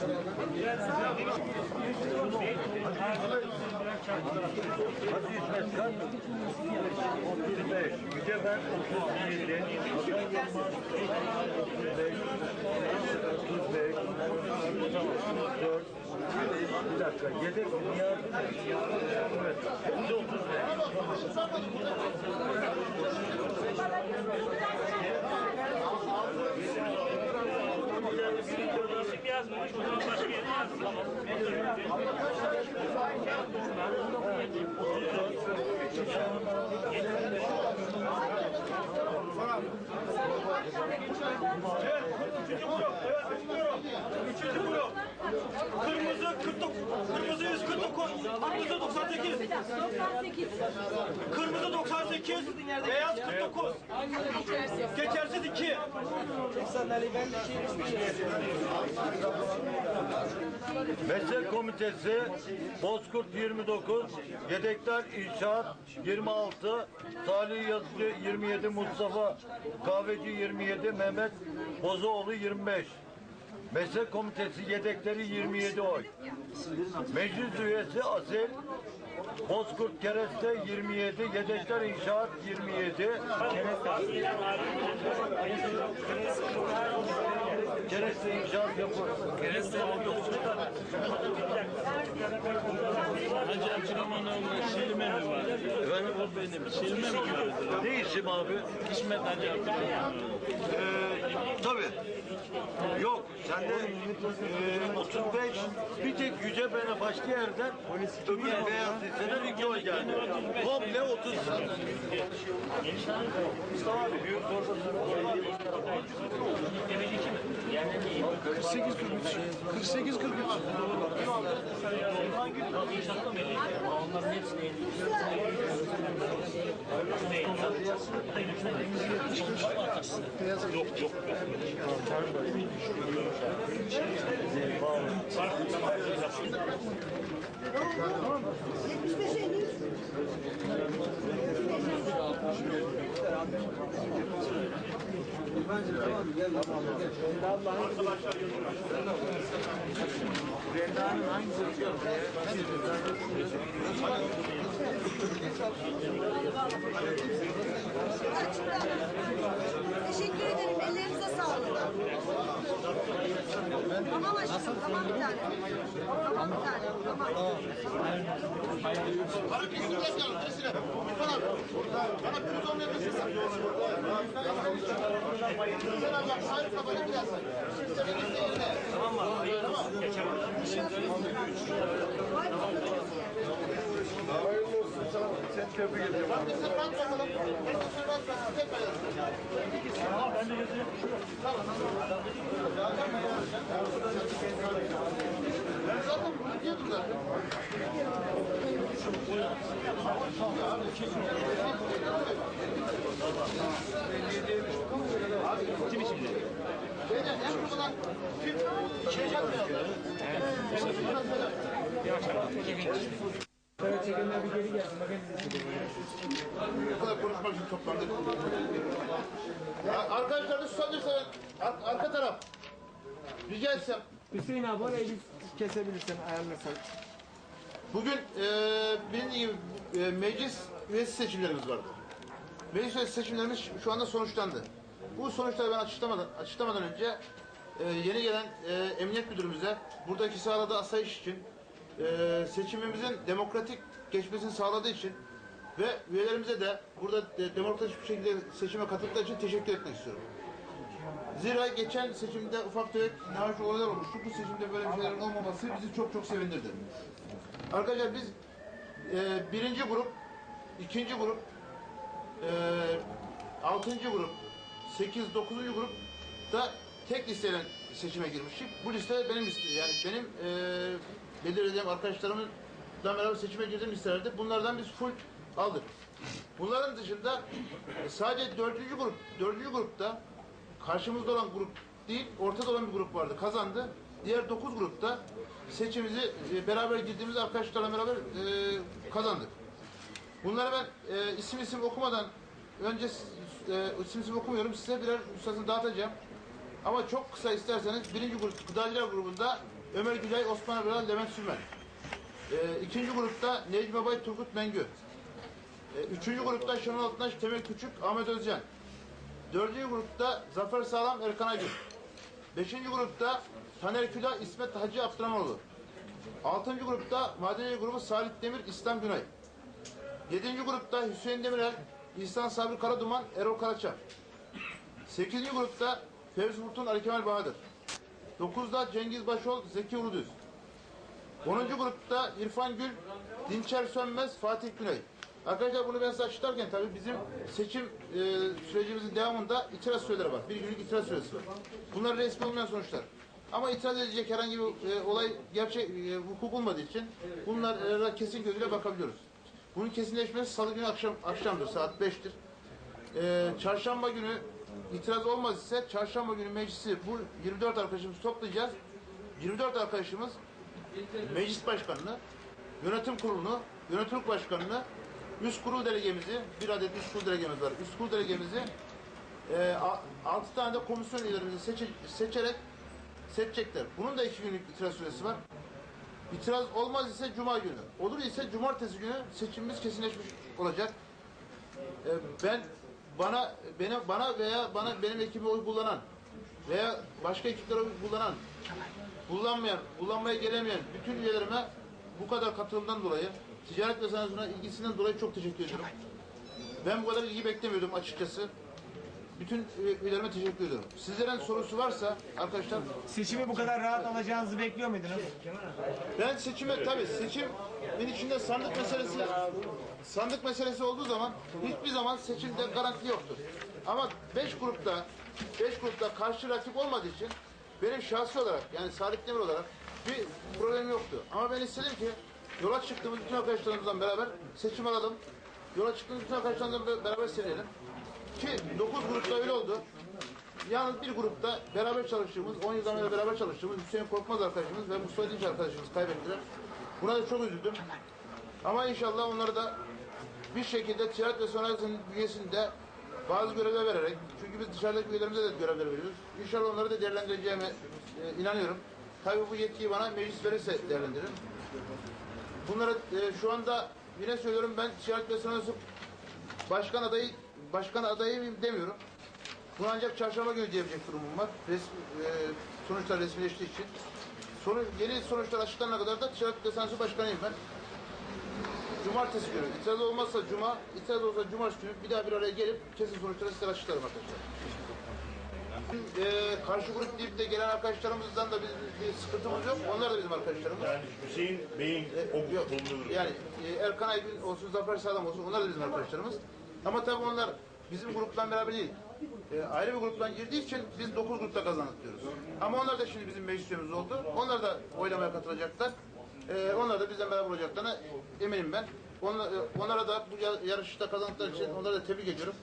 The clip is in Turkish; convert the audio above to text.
Aziz Meskan 35, Mücevher 37, Hakan Yılmaz 35, 35, 34, bir dakika, yedek dünya evet, 35. Burada isim yazmamış, o zaman başka yere yazmış. Evet, üçüncü blok, evet, üçüncü blok. Üçüncü blok. Kırmızı 49, kırmızı 149, kırmızı 98. 98. Kırmızı 98 beyaz 49. Geçersiz 2. Meslek Komitesi Bozkurt 29, Yedekler İnşaat 26, Salih Yazıcı 27, Mustafa Kahveci 27, Mehmet Bozoğlu 25. Meslek Komitesi yedekleri 27 oy. Meclis üyesi Asil Bozkurt Kereste 27, Yedekler İnşaat 27. Kereste İnşaat yapıyor. Hacı Abdurrahmanoğlu'na şilme mi var? Efendim? O benim. Şilme mi gördü? Ne isim abi? Hikmet Hacı Abdurrahmanoğlu. Ee, tabii. Yok, sende e, 35, bir tek Yüce Bene başka yerden, öbür beyaz liseden iki oy geldi. Komple 30. Mustafa abi, büyük torbası. 48 43. 48 43. Onların hepsini Yok yok. Teşekkür ederim. Ellerinize sağlık. Tamam aşkım. Tamam bir tane. Tamam bir tane. Tamam. Tamam mı? Tamam. Geçen Hayırlı olsun. Tamam. Sen tebrik ediyorum. Ben de sen ben sormadım. Ben de sen ben sormadım. Tek ben yazdım. Tamam ben de yazıyorum. Tamam. Zaten ben yazdım. Ben zaten bunu diyordum zaten. Bu kadar konuşmak için toplandık. Arkadaşlar da susanırsa ar arka taraf. Rica etsem. Hüseyin abi orayı bir kesebilirsen ayarlasan. Bugün eee bildiğim e, meclis üyesi seçimlerimiz vardı. Meclis üyesi seçimlerimiz şu anda sonuçlandı. Bu sonuçları ben açıklamadan, açıklamadan önce e, yeni gelen e, emniyet müdürümüze buradaki sağladığı asayiş için e, seçimimizin demokratik geçmesini sağladığı için ve üyelerimize de burada de, demokratik bir şekilde seçime katıldıkları için teşekkür etmek istiyorum. Zira geçen seçimde ufak tefek nahoş olaylar olmuştu. Bu seçimde böyle bir şeylerin olmaması bizi çok çok sevindirdi. Arkadaşlar biz e, birinci grup, ikinci grup, e, altıncı grup, sekiz, dokuzuncu grup da tek listeyle seçime girmiştik. Bu liste benim liste, yani benim e, belirlediğim arkadaşlarımla beraber seçime girdiğim listelerde bunlardan biz full aldık. Bunların dışında e, sadece dördüncü grup, dördüncü grupta karşımızda olan grup değil, ortada olan bir grup vardı, kazandı. Diğer dokuz grupta seçimizi e, beraber girdiğimiz arkadaşlarla beraber e, kazandık. Bunları ben e, isim isim okumadan önce e, isim isim okumuyorum. Size birer üstadını dağıtacağım. Ama çok kısa isterseniz birinci grup gıdacılar grubunda Ömer Gülay, Osman Abdülal, Levent Sürmen. Ee, ikinci grupta Necmi Bay, Turgut Mengü. Ee, üçüncü grupta Şenol Altıntaş, Temel Küçük, Ahmet Özcan. Dördüncü grupta Zafer Sağlam, Erkan Aygün. Beşinci grupta Taner Külah, İsmet Hacı Abdurrahmanoğlu. Altıncı grupta Madeni grubu Salih Demir, İslam Günay. Yedinci grupta Hüseyin Demirel, İhsan Sabri Karaduman, Erol Karaçam. Sekizinci grupta Fevzi Mutun, Ali Kemal Bahadır. Dokuzda Cengiz Başol, Zeki Uludüz. Onuncu grupta İrfan Gül, Dinçer Sönmez, Fatih Güney. Arkadaşlar bunu ben size açıklarken tabii bizim seçim e, sürecimizin devamında itiraz süreleri var. Bir günlük itiraz süresi var. Bunlar resmi olmayan sonuçlar. Ama itiraz edecek herhangi bir e, olay gerçek e, hukuk olmadığı için bunlara kesin gözüyle bakabiliyoruz. Bunun kesinleşmesi salı günü akşam akşamdır saat 5'tir. Ee, çarşamba günü itiraz olmaz ise çarşamba günü meclisi bu 24 arkadaşımızı toplayacağız. 24 arkadaşımız meclis başkanını, yönetim kurulunu, yönetim başkanını, üst kurul delegemizi, bir adet üst kurul delegemiz var. Üst kurul delegemizi e, 6 tane de komisyon üyelerimizi seçe- seçerek seçecekler. Bunun da iki günlük itiraz süresi var. İtiraz olmaz ise cuma günü. Olur ise cumartesi günü seçimimiz kesinleşmiş olacak. Ee, ben bana bana bana veya bana benim ekibime oy kullanan veya başka ekiplere oy kullanan kullanmayan, kullanmaya gelemeyen bütün üyelerime bu kadar katılımdan dolayı ticaret ve sanatına ilgisinden dolayı çok teşekkür ediyorum. Ben bu kadar ilgi beklemiyordum açıkçası. Bütün üyelerime teşekkür ediyorum. Sizlerin sorusu varsa arkadaşlar Seçimi bu kadar rahat alacağınızı bekliyor muydunuz? Ben seçime tabii seçimin içinde sandık meselesi sandık meselesi olduğu zaman hiçbir zaman seçimde garanti yoktur. Ama beş grupta beş grupta karşı rakip olmadığı için benim şahsi olarak yani Salih Demir olarak bir problem yoktu. Ama ben istedim ki yola çıktığımız bütün arkadaşlarımızla beraber seçim alalım. Yola çıktığımız bütün arkadaşlarımızla beraber seçelim. Ki dokuz grupta öyle oldu. Yalnız bir grupta beraber çalıştığımız, 10 yıldan beri beraber çalıştığımız Hüseyin Korkmaz arkadaşımız ve Mustafa Dinç arkadaşımız kaybettiler. Buna da çok üzüldüm. Ama inşallah onları da bir şekilde ticaret ve sanayisinin bünyesinde bazı görevler vererek, çünkü biz dışarıdaki üyelerimize de görevler veriyoruz. İnşallah onları da değerlendireceğime e, inanıyorum. Tabii bu yetkiyi bana meclis verirse değerlendiririm. Bunları e, şu anda yine söylüyorum ben ticaret ve sanayi başkan adayı başkan adayı demiyorum. Bunu ancak çarşamba günü diyebilecek durumum var. Resmi, e, sonuçlar resmileştiği için. Sonu, yeni sonuçlar açıklanana kadar da ticaret lisansı başkanıyım ben. Cumartesi günü. İtiraz olmazsa cuma, itiraz olsa cumartesi günü bir daha bir araya gelip kesin sonuçları size açıklarım arkadaşlar. E, karşı grup deyip de gelen arkadaşlarımızdan da bir, bir sıkıntımız yok. Onlar da bizim arkadaşlarımız. Yani Hüseyin Bey'in o Yok. Yani e, Erkan Aygün olsun, Zafer Sağlam olsun onlar da bizim arkadaşlarımız. Ama tabii onlar bizim gruptan beraber değil. E, ayrı bir gruptan girdiği için biz 9 grupta kazandık diyoruz. Ama onlar da şimdi bizim meclis oldu. Onlar da oylamaya katılacaklar. E, onlar da bizden beraber olacaklarına eminim ben. Onlar, e, onlara da bu ya- yarışta kazandıkları için onları da tebrik ediyorum.